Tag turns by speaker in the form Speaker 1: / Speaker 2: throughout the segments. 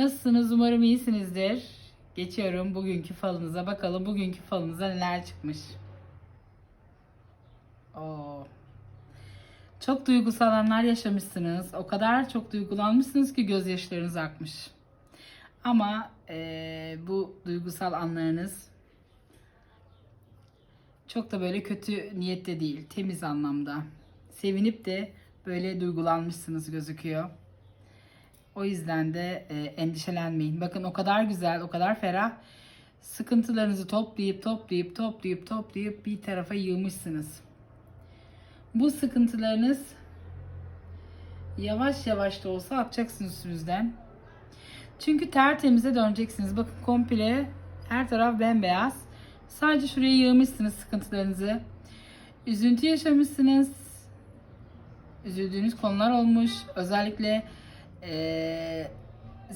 Speaker 1: Nasılsınız? Umarım iyisinizdir. Geçiyorum bugünkü falınıza. Bakalım bugünkü falınıza neler çıkmış. Oo. Çok duygusal anlar yaşamışsınız. O kadar çok duygulanmışsınız ki gözyaşlarınız akmış. Ama eee, bu duygusal anlarınız çok da böyle kötü niyette değil, temiz anlamda. Sevinip de böyle duygulanmışsınız gözüküyor. O yüzden de e, endişelenmeyin. Bakın o kadar güzel, o kadar ferah. Sıkıntılarınızı toplayıp toplayıp toplayıp toplayıp bir tarafa yığmışsınız. Bu sıkıntılarınız yavaş yavaş da olsa atacaksınız üstünüzden. Çünkü tertemize döneceksiniz. Bakın komple her taraf bembeyaz. Sadece şuraya yığmışsınız sıkıntılarınızı. Üzüntü yaşamışsınız. Üzüldüğünüz konular olmuş. Özellikle eee,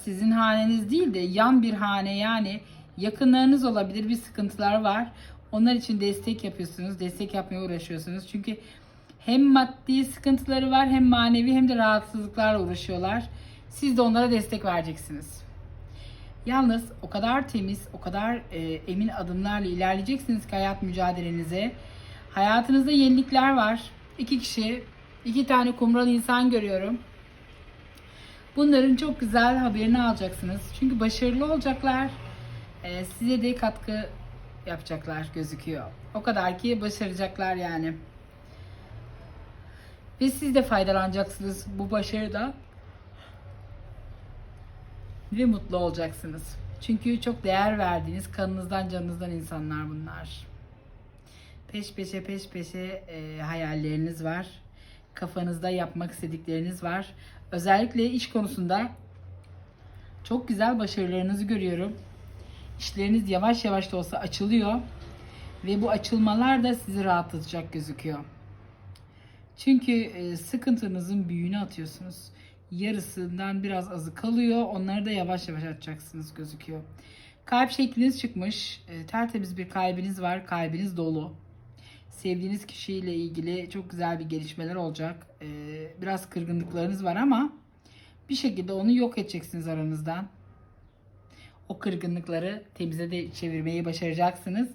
Speaker 1: sizin haneniz değil de yan bir hane yani yakınlarınız olabilir bir sıkıntılar var. Onlar için destek yapıyorsunuz. Destek yapmaya uğraşıyorsunuz. Çünkü hem maddi sıkıntıları var hem manevi hem de rahatsızlıklarla uğraşıyorlar. Siz de onlara destek vereceksiniz. Yalnız o kadar temiz, o kadar e, emin adımlarla ilerleyeceksiniz ki hayat mücadelenize. Hayatınızda yenilikler var. İki kişi, iki tane kumral insan görüyorum. Bunların çok güzel haberini alacaksınız. Çünkü başarılı olacaklar. E, size de katkı yapacaklar gözüküyor. O kadar ki başaracaklar yani. Ve siz de faydalanacaksınız bu başarıda ve mutlu olacaksınız. Çünkü çok değer verdiğiniz kanınızdan canınızdan insanlar bunlar. Peş peşe peş peşe e, hayalleriniz var. Kafanızda yapmak istedikleriniz var. Özellikle iş konusunda çok güzel başarılarınızı görüyorum. İşleriniz yavaş yavaş da olsa açılıyor. Ve bu açılmalar da sizi rahatlatacak gözüküyor. Çünkü e, sıkıntınızın büyüğünü atıyorsunuz. Yarısından biraz azı kalıyor. Onları da yavaş yavaş atacaksınız gözüküyor. Kalp şekliniz çıkmış. E, tertemiz bir kalbiniz var. Kalbiniz dolu. Sevdiğiniz kişiyle ilgili çok güzel bir gelişmeler olacak. E, biraz kırgınlıklarınız var ama bir şekilde onu yok edeceksiniz aranızdan. O kırgınlıkları temize de çevirmeyi başaracaksınız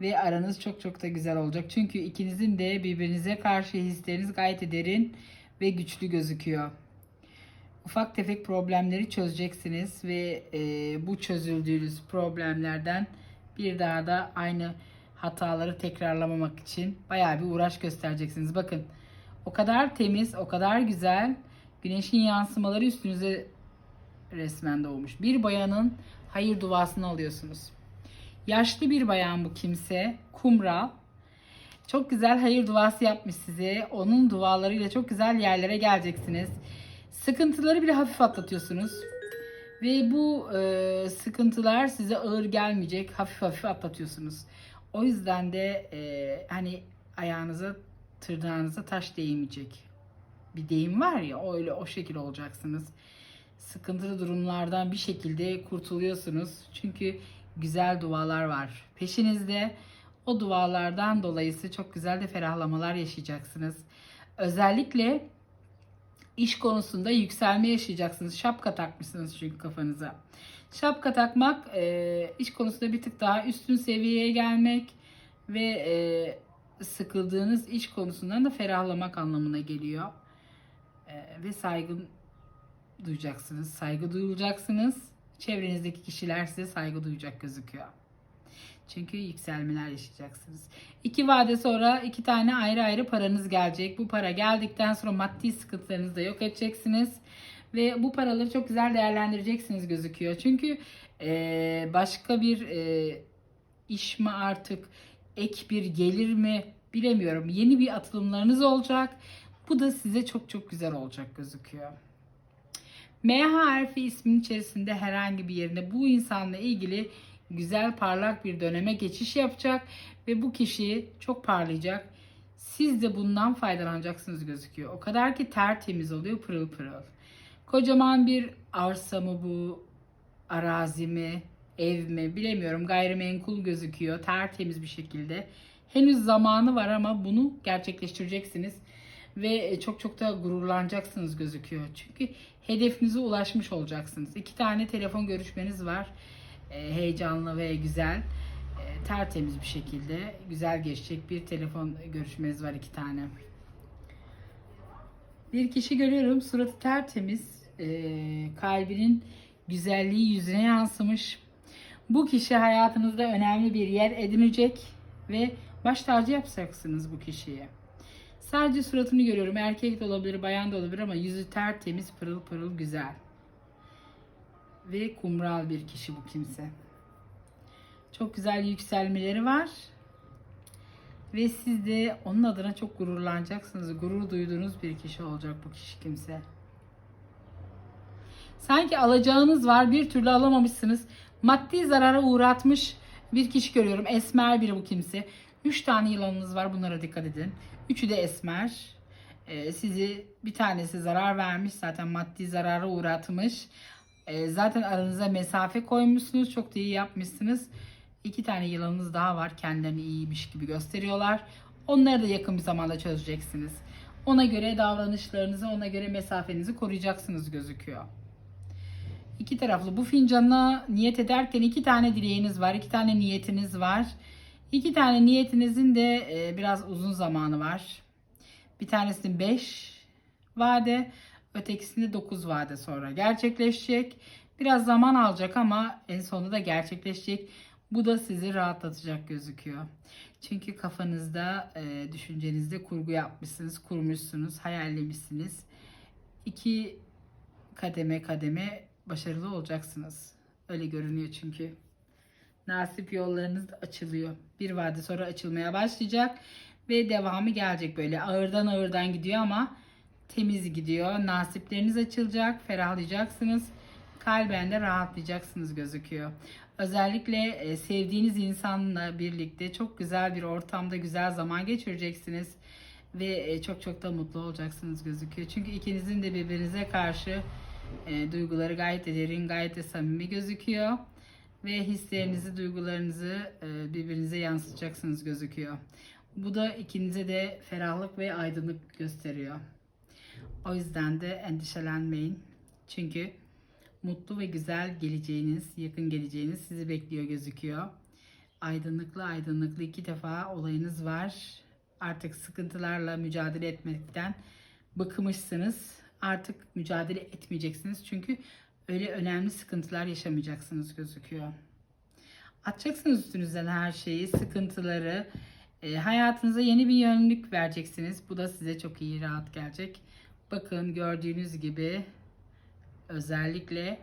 Speaker 1: ve aranız çok çok da güzel olacak. Çünkü ikinizin de birbirinize karşı hisleriniz gayet derin ve güçlü gözüküyor. Ufak tefek problemleri çözeceksiniz ve e, bu çözüldüğünüz problemlerden bir daha da aynı hataları tekrarlamamak için bayağı bir uğraş göstereceksiniz. Bakın o kadar temiz, o kadar güzel güneşin yansımaları üstünüze resmen doğmuş. Bir bayanın hayır duasını alıyorsunuz. Yaşlı bir bayan bu kimse. Kumral. Çok güzel hayır duası yapmış size. Onun dualarıyla çok güzel yerlere geleceksiniz. Sıkıntıları bile hafif atlatıyorsunuz. Ve bu e, sıkıntılar size ağır gelmeyecek. Hafif hafif atlatıyorsunuz. O yüzden de e, hani ayağınıza, tırnağınıza taş değmeyecek. Bir deyim var ya öyle o şekil olacaksınız. Sıkıntılı durumlardan bir şekilde kurtuluyorsunuz. Çünkü güzel dualar var peşinizde. O dualardan dolayısı çok güzel de ferahlamalar yaşayacaksınız. Özellikle iş konusunda yükselme yaşayacaksınız. Şapka takmışsınız çünkü kafanıza. Şapka takmak e, iş konusunda bir tık daha üstün seviyeye gelmek ve e, sıkıldığınız iş konusundan da ferahlamak anlamına geliyor. E, ve saygın duyacaksınız. Saygı duyulacaksınız. Çevrenizdeki kişiler size saygı duyacak gözüküyor. Çünkü yükselmeler yaşayacaksınız. İki vade sonra iki tane ayrı ayrı paranız gelecek. Bu para geldikten sonra maddi sıkıntılarınızı da yok edeceksiniz. Ve bu paraları çok güzel değerlendireceksiniz gözüküyor. Çünkü e, başka bir e, iş mi artık ek bir gelir mi bilemiyorum. Yeni bir atılımlarınız olacak. Bu da size çok çok güzel olacak gözüküyor. M harfi ismin içerisinde herhangi bir yerinde bu insanla ilgili güzel parlak bir döneme geçiş yapacak ve bu kişi çok parlayacak. Siz de bundan faydalanacaksınız gözüküyor. O kadar ki tertemiz oluyor pırıl pırıl. Kocaman bir arsa mı bu, arazi mi, ev mi bilemiyorum gayrimenkul gözüküyor tertemiz bir şekilde. Henüz zamanı var ama bunu gerçekleştireceksiniz ve çok çok da gururlanacaksınız gözüküyor. Çünkü hedefinize ulaşmış olacaksınız. İki tane telefon görüşmeniz var. Ee, heyecanlı ve güzel. Ee, tertemiz bir şekilde güzel geçecek bir telefon görüşmeniz var iki tane. Bir kişi görüyorum suratı tertemiz. Ee, kalbinin güzelliği yüzüne yansımış. Bu kişi hayatınızda önemli bir yer edinecek ve baş tacı yapacaksınız bu kişiye. Sadece suratını görüyorum. Erkek de olabilir, bayan da olabilir ama yüzü tertemiz, pırıl pırıl güzel. Ve kumral bir kişi bu kimse. Çok güzel yükselmeleri var. Ve siz de onun adına çok gururlanacaksınız. Gurur duyduğunuz bir kişi olacak bu kişi kimse. Sanki alacağınız var bir türlü alamamışsınız. Maddi zarara uğratmış bir kişi görüyorum. Esmer biri bu kimse. Üç tane yılanınız var bunlara dikkat edin. Üçü de esmer. Ee, sizi bir tanesi zarar vermiş zaten maddi zarara uğratmış. Ee, zaten aranıza mesafe koymuşsunuz. Çok da iyi yapmışsınız. İki tane yılanınız daha var. Kendilerini iyiymiş gibi gösteriyorlar. Onları da yakın bir zamanda çözeceksiniz. Ona göre davranışlarınızı, ona göre mesafenizi koruyacaksınız gözüküyor. İki taraflı bu fincana niyet ederken iki tane dileğiniz var, iki tane niyetiniz var. İki tane niyetinizin de e, biraz uzun zamanı var. Bir tanesinin 5 vade, ötekisinde 9 vade sonra gerçekleşecek. Biraz zaman alacak ama en sonunda da gerçekleşecek. Bu da sizi rahatlatacak gözüküyor. Çünkü kafanızda, e, düşüncenizde kurgu yapmışsınız, kurmuşsunuz, hayallemişsiniz. İki kademe kademe başarılı olacaksınız. Öyle görünüyor çünkü. Nasip yollarınız açılıyor. Bir vade sonra açılmaya başlayacak ve devamı gelecek böyle ağırdan ağırdan gidiyor ama temiz gidiyor. Nasipleriniz açılacak, ferahlayacaksınız. Kalben de rahatlayacaksınız gözüküyor. Özellikle e, sevdiğiniz insanla birlikte çok güzel bir ortamda güzel zaman geçireceksiniz ve e, çok çok da mutlu olacaksınız gözüküyor. Çünkü ikinizin de birbirinize karşı e, duyguları gayet de derin, gayet de samimi gözüküyor ve hislerinizi, duygularınızı birbirinize yansıtacaksınız gözüküyor. Bu da ikinize de ferahlık ve aydınlık gösteriyor. O yüzden de endişelenmeyin. Çünkü mutlu ve güzel geleceğiniz, yakın geleceğiniz sizi bekliyor gözüküyor. Aydınlıklı aydınlıklı iki defa olayınız var. Artık sıkıntılarla mücadele etmekten bıkmışsınız. Artık mücadele etmeyeceksiniz. Çünkü öyle önemli sıkıntılar yaşamayacaksınız gözüküyor. Atacaksınız üstünüzden her şeyi, sıkıntıları. E, hayatınıza yeni bir yönlük vereceksiniz. Bu da size çok iyi, rahat gelecek. Bakın gördüğünüz gibi özellikle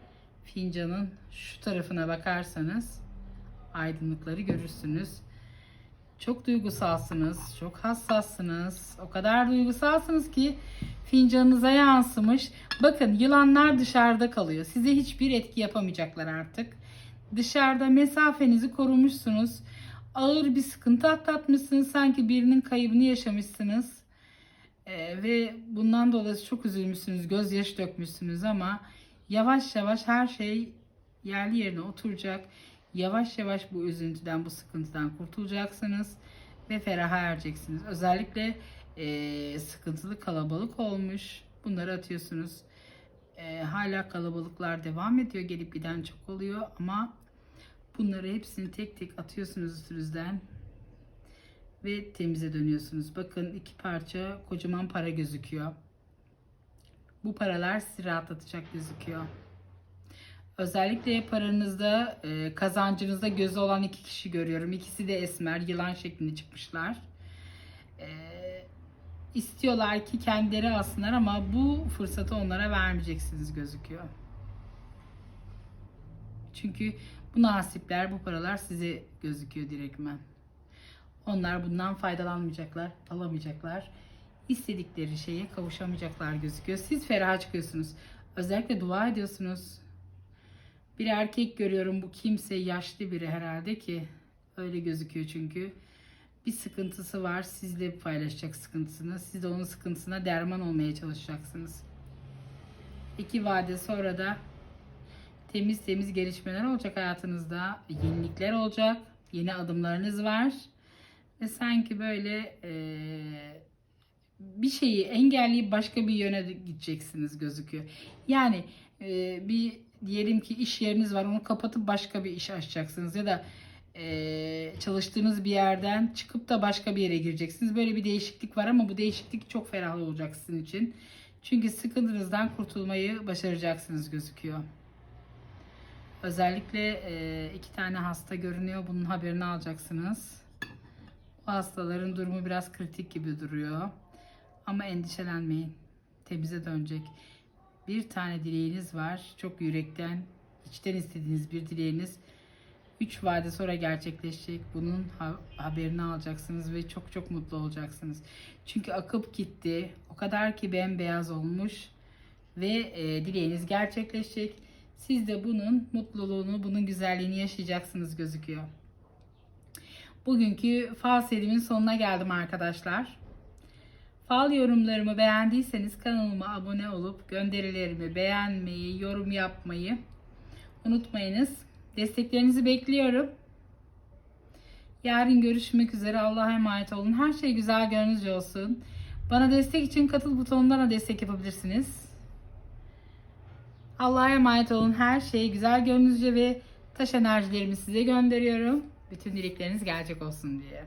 Speaker 1: fincanın şu tarafına bakarsanız aydınlıkları görürsünüz. Çok duygusalsınız, çok hassassınız. O kadar duygusalsınız ki fincanınıza yansımış. Bakın yılanlar dışarıda kalıyor. Size hiçbir etki yapamayacaklar artık. Dışarıda mesafenizi korumuşsunuz. Ağır bir sıkıntı atlatmışsınız. Sanki birinin kaybını yaşamışsınız. Ve bundan dolayı çok üzülmüşsünüz. Gözyaşı dökmüşsünüz ama yavaş yavaş her şey yerli yerine oturacak. Yavaş yavaş bu üzüntüden, bu sıkıntıdan kurtulacaksınız ve feraha ereceksiniz. Özellikle e, sıkıntılı kalabalık olmuş. Bunları atıyorsunuz. E, hala kalabalıklar devam ediyor. Gelip giden çok oluyor ama bunları hepsini tek tek atıyorsunuz üstünüzden ve temize dönüyorsunuz. Bakın iki parça kocaman para gözüküyor. Bu paralar sizi rahatlatacak gözüküyor. Özellikle paranızda, e, kazancınızda gözü olan iki kişi görüyorum. İkisi de esmer, yılan şeklinde çıkmışlar. E, istiyorlar ki kendileri alsınlar ama bu fırsatı onlara vermeyeceksiniz gözüküyor. Çünkü bu nasipler, bu paralar size gözüküyor direktmen. Onlar bundan faydalanmayacaklar, alamayacaklar. İstedikleri şeye kavuşamayacaklar gözüküyor. Siz ferah çıkıyorsunuz. Özellikle dua ediyorsunuz. Bir erkek görüyorum bu kimse yaşlı biri herhalde ki öyle gözüküyor çünkü. Bir sıkıntısı var sizle paylaşacak sıkıntısını. Siz de onun sıkıntısına derman olmaya çalışacaksınız. İki vade sonra da temiz temiz gelişmeler olacak hayatınızda. Yenilikler olacak. Yeni adımlarınız var. Ve sanki böyle eee, bir şeyi engelleyip başka bir yöne gideceksiniz gözüküyor. Yani eee, bir diyelim ki iş yeriniz var onu kapatıp başka bir iş açacaksınız ya da eee, çalıştığınız bir yerden çıkıp da başka bir yere gireceksiniz. Böyle bir değişiklik var ama bu değişiklik çok ferah olacak sizin için. Çünkü sıkıntınızdan kurtulmayı başaracaksınız gözüküyor. Özellikle e, iki tane hasta görünüyor. Bunun haberini alacaksınız. Bu hastaların durumu biraz kritik gibi duruyor. Ama endişelenmeyin. Temize dönecek. Bir tane dileğiniz var. Çok yürekten, içten istediğiniz bir dileğiniz. Üç vade sonra gerçekleşecek. Bunun ha- haberini alacaksınız ve çok çok mutlu olacaksınız. Çünkü akıp gitti. O kadar ki bembeyaz olmuş ve e, dileğiniz gerçekleşecek. Siz de bunun mutluluğunu, bunun güzelliğini yaşayacaksınız gözüküyor. Bugünkü fal serimin sonuna geldim arkadaşlar. Fal yorumlarımı beğendiyseniz kanalıma abone olup gönderilerimi beğenmeyi, yorum yapmayı unutmayınız. Desteklerinizi bekliyorum. Yarın görüşmek üzere. Allah'a emanet olun. Her şey güzel gönlünüzce olsun. Bana destek için katıl butonundan da destek yapabilirsiniz. Allah'a emanet olun. Her şey güzel gönlünüzce ve taş enerjilerimi size gönderiyorum. Bütün dilekleriniz gerçek olsun diye.